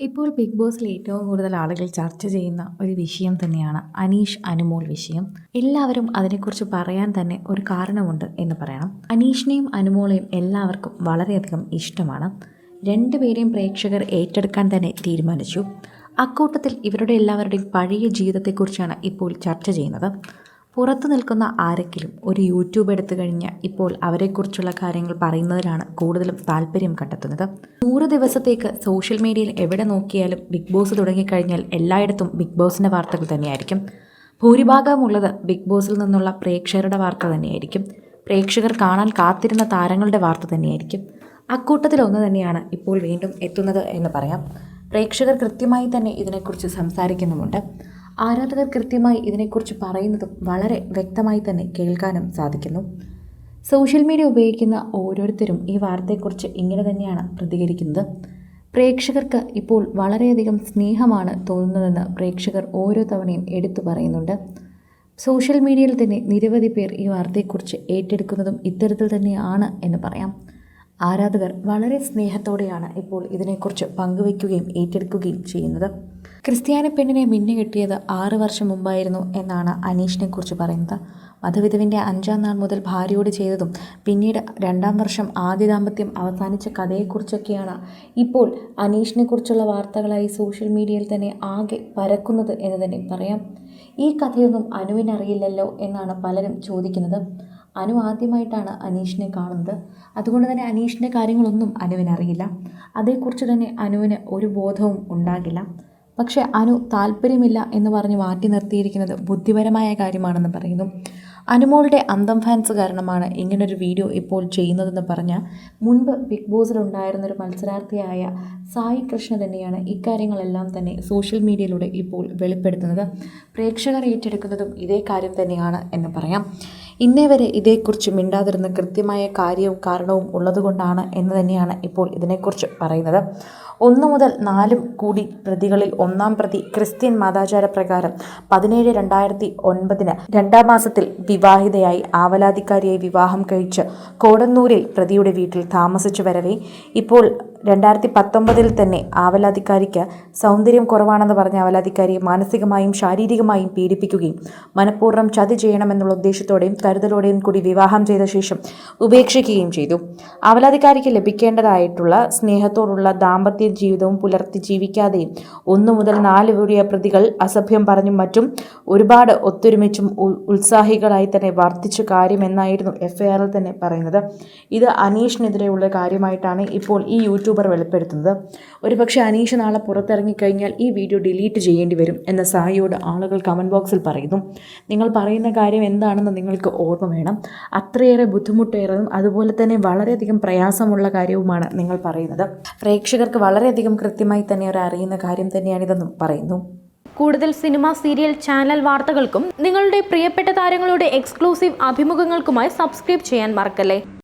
ഇപ്പോൾ ബിഗ് ബോസിൽ ഏറ്റവും കൂടുതൽ ആളുകൾ ചർച്ച ചെയ്യുന്ന ഒരു വിഷയം തന്നെയാണ് അനീഷ് അനുമോൾ വിഷയം. എല്ലാവരും അതിനെക്കുറിച്ച് പറയാൻ തന്നെ ഒരു കാരണമുണ്ട് എന്ന് പറയണം. അനീഷിനെയും അനുമോളെയും എല്ലാവർക്കും വളരെയധികം ഇഷ്ടമാണ്. രണ്ടുപേരെയും പ്രേക്ഷകർ ഏറ്റെടുക്കാൻ തന്നെ തീരുമാനിച്ചു. അക്കൂട്ടത്തിൽ ഇവരുടെ എല്ലാവരുടെയും പഴയ ജീവിതത്തെക്കുറിച്ചാണ് ഇപ്പോൾ ചർച്ച ചെയ്യുന്നത്. പുറത്തു നിൽക്കുന്ന ആരെങ്കിലും ഒരു യൂട്യൂബ് എടുത്തു കഴിഞ്ഞാൽ ഇപ്പോൾ അവരെക്കുറിച്ചുള്ള കാര്യങ്ങൾ പറയുന്നതിലാണ് കൂടുതലും താല്പര്യം കണ്ടെത്തുന്നത്. നൂറ് ദിവസത്തേക്ക് സോഷ്യൽ മീഡിയയിൽ എവിടെ നോക്കിയാലും ബിഗ് ബോസ് തുടങ്ങിക്കഴിഞ്ഞാൽ എല്ലായിടത്തും ബിഗ് ബോസിന്റെ വാർത്തകൾ തന്നെയായിരിക്കും. ഭൂരിഭാഗമുള്ളത് ബിഗ് ബോസിൽ നിന്നുള്ള പ്രേക്ഷകരുടെ വാർത്ത തന്നെയായിരിക്കും. പ്രേക്ഷകർ കാണാൻ കാത്തിരുന്ന താരങ്ങളുടെ വാർത്ത തന്നെയായിരിക്കും. അക്കൂട്ടത്തിൽ ഒന്ന് തന്നെയാണ് ഇപ്പോൾ വീണ്ടും എത്തുന്നത് എന്ന് പറയാം. പ്രേക്ഷകർ കൃത്യമായി തന്നെ ഇതിനെക്കുറിച്ച് സംസാരിക്കുന്നുമുണ്ട്. ആരാധകർ കൃത്യമായി ഇതിനെക്കുറിച്ച് പറയുന്നതും വളരെ വ്യക്തമായി തന്നെ കേൾക്കാനും സാധിക്കുന്നു. സോഷ്യൽ മീഡിയ ഉപയോഗിക്കുന്ന ഓരോരുത്തരും ഈ വാർത്തയെക്കുറിച്ച് ഇങ്ങനെ തന്നെയാണ് പ്രതികരിക്കുന്നത്. പ്രേക്ഷകർക്ക് ഇപ്പോൾ വളരെയധികം സ്നേഹമാണ് തോന്നുന്നതെന്ന് പ്രേക്ഷകർ ഓരോ തവണയും എടുത്തു പറയുന്നുണ്ട്. സോഷ്യൽ മീഡിയയിൽ തന്നെ നിരവധി പേർ ഈ വാർത്തയെക്കുറിച്ച് ഏറ്റെടുക്കുന്നതും ഇത്തരത്തിൽ തന്നെയാണ് എന്ന് പറയാം. ആരാധകർ വളരെ സ്നേഹത്തോടെയാണ് ഇപ്പോൾ ഇതിനെക്കുറിച്ച് പങ്കുവയ്ക്കുകയും ഏറ്റെടുക്കുകയും ചെയ്യുന്നത്. ക്രിസ്ത്യാനി പെണ്ണിനെ മിന്നുകെട്ടിയത് ആറ് വർഷം മുമ്പായിരുന്നു എന്നാണ് അനീഷിനെക്കുറിച്ച് പറയുന്നത്. മധുവിധുവിന്റെ അഞ്ചാം നാൾ മുതൽ ഭാര്യയോട് ചെയ്തതും പിന്നീട് രണ്ടാം വർഷം ആദ്യ ദാമ്പത്യം അവസാനിച്ച കഥയെക്കുറിച്ചൊക്കെയാണ് ഇപ്പോൾ അനീഷിനെക്കുറിച്ചുള്ള വാർത്തകളായി സോഷ്യൽ മീഡിയയിൽ തന്നെ ആകെ പരക്കുന്നത് എന്ന് തന്നെ പറയാം. ഈ കഥയൊന്നും അനുവിനറിയില്ലല്ലോ എന്നാണ് പലരും ചോദിക്കുന്നത്. അനു ആദ്യമായിട്ടാണ് അനീഷിനെ കാണുന്നത്. അതുകൊണ്ട് തന്നെ അനീഷിന്റെ കാര്യങ്ങളൊന്നും അനുവിനറിയില്ല അതേക്കുറിച്ച് തന്നെ അനുവിന് ഒരു ബോധവും ഉണ്ടാകില്ല. പക്ഷേ അനു താല്പര്യമില്ല എന്ന് പറഞ്ഞ് മാറ്റി നിർത്തിയിരിക്കുന്നത് ബുദ്ധിപരമായ കാര്യമാണെന്ന് പറയുന്നു. അനുമോളുടെ അന്തം ഫാൻസ് കാരണമാണ് ഇങ്ങനൊരു വീഡിയോ ഇപ്പോൾ ചെയ്യുന്നതെന്ന് പറഞ്ഞ മുൻപ് ബിഗ് ബോസിലുണ്ടായിരുന്നൊരു മത്സരാർത്ഥിയായ സായി കൃഷ്ണ തന്നെയാണ് ഇക്കാര്യങ്ങളെല്ലാം തന്നെ സോഷ്യൽ മീഡിയയിലൂടെ ഇപ്പോൾ വെളിപ്പെടുത്തുന്നത്. പ്രേക്ഷകർ ഏറ്റെടുക്കുന്നതും ഇതേ കാര്യം തന്നെയാണ് എന്ന് പറയാം. ഇന്നേ വരെ ഇതേക്കുറിച്ച് മിണ്ടാതിരുന്ന കൃത്യമായ കാര്യവും കാരണവും ഉള്ളതുകൊണ്ടാണ് എന്ന് തന്നെയാണ് ഇപ്പോൾ ഇതിനെക്കുറിച്ച് പറയുന്നത്. ഒന്ന് മുതൽ നാലും കൂടി പ്രതികളിൽ ഒന്നാം പ്രതി ക്രിസ്ത്യൻ മതാചാര പ്രകാരം പതിനേഴ് രണ്ടായിരത്തി ഒൻപതിന് രണ്ടാം മാസത്തിൽ വിവാഹിതയായി ആവലാധികാരിയെ വിവാഹം കഴിച്ച് കോടന്നൂരിൽ പ്രതിയുടെ വീട്ടിൽ താമസിച്ചു വരവേ. ഇപ്പോൾ രണ്ടായിരത്തി പത്തൊമ്പതിൽ തന്നെ ആവലാധികാരിക്ക് സൗന്ദര്യം കുറവാണെന്ന് പറഞ്ഞ ആവലാധികാരിയെ മാനസികമായും ശാരീരികമായും പീഡിപ്പിക്കുകയും മനഃപൂർവം ചതി ചെയ്യണമെന്നുള്ള ഉദ്ദേശത്തോടെയും കരുതലോടെയും കൂടി വിവാഹം ചെയ്ത ശേഷം ഉപേക്ഷിക്കുകയും ചെയ്തു. ആവലാധികാരിക്ക് ലഭിക്കേണ്ടതായിട്ടുള്ള സ്നേഹത്തോടുള്ള ദാമ്പത്യ ജീവിതവും പുലർത്തി ജീവിക്കാതെയും ഒന്നു മുതൽ നാല് വരെ പ്രതികൾ അസഭ്യം പറഞ്ഞും മറ്റും ഒരുപാട് ഒത്തൊരുമിച്ചും ഉത്സാഹികളായി തന്നെ വർദ്ധിച്ച കാര്യമെന്നായിരുന്നു എഫ് തന്നെ പറയുന്നത്. ഇത് അനീഷിനെതിരെയുള്ള കാര്യമായിട്ടാണ് ഇപ്പോൾ ഈ യൂട്യൂബർ വെളിപ്പെടുത്തുന്നത്. ഒരുപക്ഷെ അനീഷ് നാളെ പുറത്തിറങ്ങിക്കഴിഞ്ഞാൽ ഈ വീഡിയോ ഡിലീറ്റ് ചെയ്യേണ്ടി വരും എന്ന സായിയോട് ആളുകൾ കമന്റ് ബോക്സിൽ പറയുന്നു. നിങ്ങൾ പറയുന്ന കാര്യം എന്താണെന്ന് നിങ്ങൾക്ക് ഓർമ്മ വേണം. അത്രയേറെ ബുദ്ധിമുട്ടേറെയും അതുപോലെ തന്നെ വളരെയധികം പ്രയാസമുള്ള കാര്യവുമാണ് നിങ്ങൾ പറയുന്നത്. പ്രേക്ഷകർക്ക് വളരെയധികം കൃത്യമായി തന്നെ അവർ അറിയുന്ന കാര്യം തന്നെയാണിതെന്നും പറയുന്നു. കൂടുതൽ സിനിമ സീരിയൽ ചാനൽ വാർത്തകൾക്കും നിങ്ങളുടെ പ്രിയപ്പെട്ട താരങ്ങളുടെ എക്സ്ക്ലൂസീവ് അഭിമുഖങ്ങൾക്കുമായി സബ്സ്ക്രൈബ് ചെയ്യാൻ മറക്കല്ലേ?